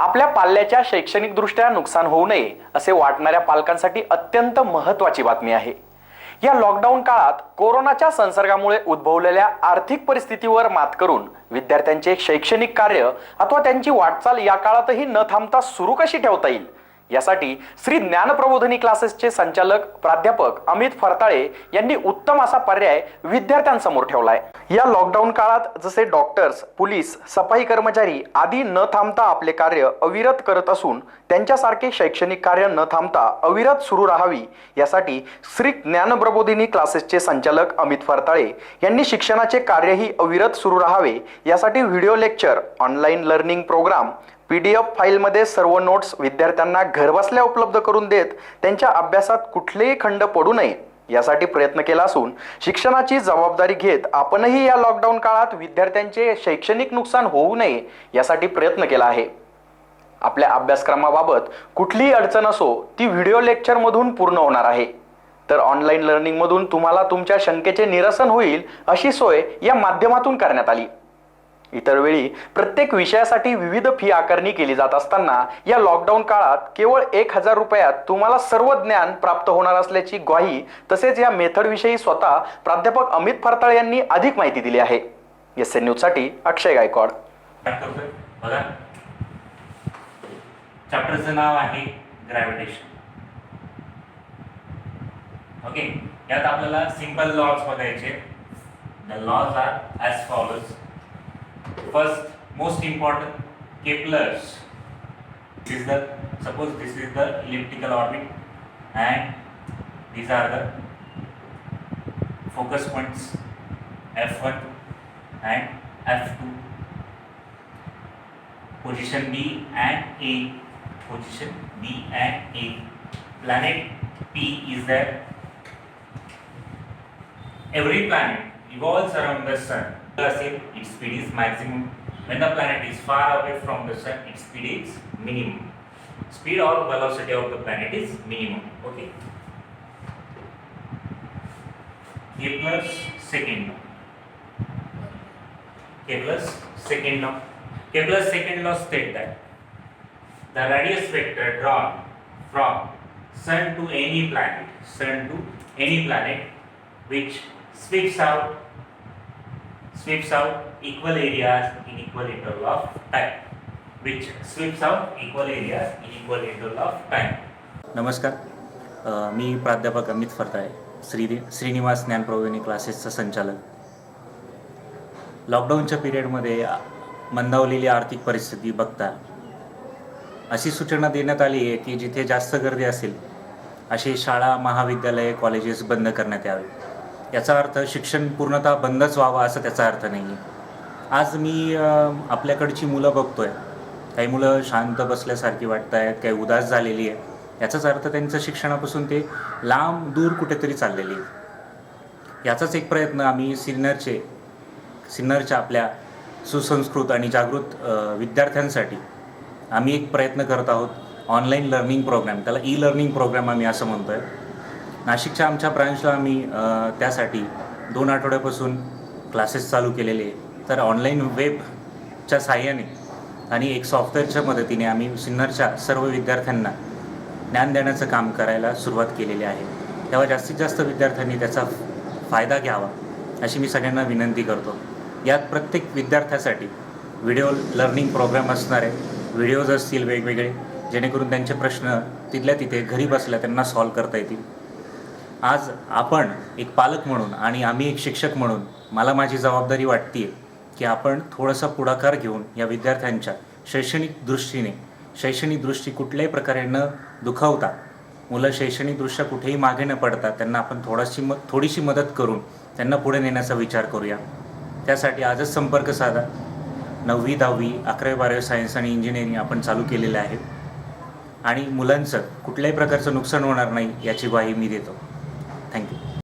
आपल्या पाल्याच्या शैक्षणिक दृष्ट्या नुकसान होऊ नये असे वाटणाऱ्या पालकांसाठी अत्यंत महत्वाची बातमी आहे. या लॉकडाऊन काळात कोरोनाच्या संसर्गामुळे उद्भवलेल्या आर्थिक परिस्थितीवर मात करून विद्यार्थ्यांचे शैक्षणिक कार्य अथवा त्यांची वाटचाल या काळातही न थांबता सुरू कशी ठेवता येईल? यासाठी श्री ज्ञानप्रबोधनी क्लासेसचे संचालक प्राध्यापक अमित फरताळे यांनी उत्तम असा पर्याय विद्यार्थ्यांसमोर ठेवलाय. या लॉकडाऊन काळात जसे डॉक्टर्स पोलीस सफाई कर्मचारी आदी न थांबता आपले कार्य अविरत करत असून त्यांच्यासारखे शैक्षणिक कार्य न थांबता अविरत सुरू राहावी यासाठी श्री ज्ञानप्रबोधिनी क्लासेसचे संचालक अमित फरताळे यांनी शिक्षणाचे कार्यही अविरत सुरू राहावे यासाठी video lecture online learning programme P D F फाईलमध्ये सर्व नोट्स विद्यार्थ्यांना घरबसल्या उपलब्ध करून देत त्यांच्या अभ्यासात कुठलेही खंड पडू नये यासाठी प्रयत्न केला असून शिक्षणाची जबाबदारी घेत आपणही या लॉकडाऊन काळात विद्यार्थ्यांचे शैक्षणिक नुकसान होऊ नये यासाठी प्रयत्न केला आहे. आपल्या अभ्यासक्रमाबाबत कुठलीही अडचण असो ती व्हिडिओ लेक्चरमधून पूर्ण होणार आहे. तर ऑनलाईन लर्निंगमधून तुम्हाला तुमच्या शंकेचे निरसन होईल अशी सोय या माध्यमातून करण्यात आली. इतर वेळी प्रत्येक विषयासाठी विविध फी आकारणी केली जात असताना या लॉकडाऊन काळात केवळ एक हजार रुपयात तुम्हाला सर्व ज्ञान प्राप्त होणार असल्याची ग्वाही तसेच या मेथडविषयी स्वतः प्राध्यापक अमित फरताळ यांनी अधिक माहिती दिली आहे. एस एन न्यूजसाठी अक्षय गायकवाड. चॅप्टरचं नाव आहे ग्रॅव्हिटेशन ओके यात आपल्याला सिंपल लॉज बघायचे the laws are as follows First, most important, Kepler's. This is the suppose this is the elliptical orbit, and these are the focus points F1 and F2. Position B and A. Position B and A. Planet P is there. Every planet revolves around the sun if its speed is maximum. When the planet is far away from the sun, its speed is minimum. Speed or velocity of the planet is minimum. Okay. Kepler's second law. Kepler's second law. Kepler's second law states that the radius vector drawn from sun to any planet, sun to any planet which sweeps out sweeps out equal areas in equal interval of time, which sweeps out equal areas in equal interval of time. नमस्कार. अ, मी प्राध्यापक अमित फरताळे श्री श्रीनिवास ज्ञानप्रविणी क्लासेसचा संचालक. लॉकडाऊनच्या पिरियडमध्ये आ- मंदावलेली आर्थिक परिस्थिती बघता अशी सूचना देण्यात आली आहे की जिथे जास्त गर्दी असेल अशी शाळा महाविद्यालये कॉलेजेस बंद करण्यात यावे याचा अर्थ शिक्षण पूर्णतः बंदच व्हावं असं त्याचा अर्थ नाही आहे आज मी आपल्याकडची मुलं बघतोय. काही मुलं शांत बसल्यासारखी वाटत आहेत काही उदास झालेली आहे याचाच अर्थ त्यांचं शिक्षणापासून ते लांब दूर कुठेतरी चाललेली आहे याचाच एक प्रयत्न आम्ही सिन्नरचे सिन्नरच्या आपल्या सुसंस्कृत आणि जागृत विद्यार्थ्यांसाठी आम्ही एक प्रयत्न करत आहोत. ऑनलाईन लर्निंग प्रोग्रॅम त्याला ई लर्निंग प्रोग्रॅम आम्ही असं म्हणतो आहे नाशिकच्या आमच्या ब्रांचला आम्ही त्यासाठी दोन आठवड्यापासून क्लासेस चालू केलेले तर ऑनलाईन वेबच्या साहाय्याने आणि एक सॉफ्टवेअरच्या मदतीने आम्ही सिन्नरच्या सर्व विद्यार्थ्यांना ज्ञान देण्याचं काम करायला सुरुवात केलेली आहे. तेव्हा जास्तीत जास्त विद्यार्थ्यांनी त्याचा फायदा घ्यावा अशी मी सगळ्यांना विनंती करतो. यात प्रत्येक विद्यार्थ्यासाठी व्हिडिओ लर्निंग प्रोग्राम असणार आहे व्हिडिओज असतील वेगवेगळे जेणेकरून त्यांचे प्रश्न तिथल्या तिथे घरी बसल्या त्यांना सॉल्व करता येतील. आज आपण एक पालक म्हणून आणि आम्ही एक शिक्षक म्हणून मला माझी जबाबदारी वाटते की आपण थोडासा पुढाकार घेऊन या विद्यार्थ्यांच्या शैक्षणिक दृष्टीने शैक्षणिक दृष्टी कुठल्याही प्रकारे न दुखावता मुलं शैक्षणिकदृष्ट्या कुठेही मागे न पडता त्यांना आपण थोडाशी म थोडीशी मदत करून त्यांना पुढे नेण्याचा विचार करूया. त्यासाठी आजच संपर्क साधा. नववी दहावी अकरावी बारावी सायन्स आणि इंजिनिअरिंग आपण चालू केलेलं आहे. आणि मुलांचं कुठल्याही प्रकारचं नुकसान होणार नाही याची ग्वाही मी देतो. thank you.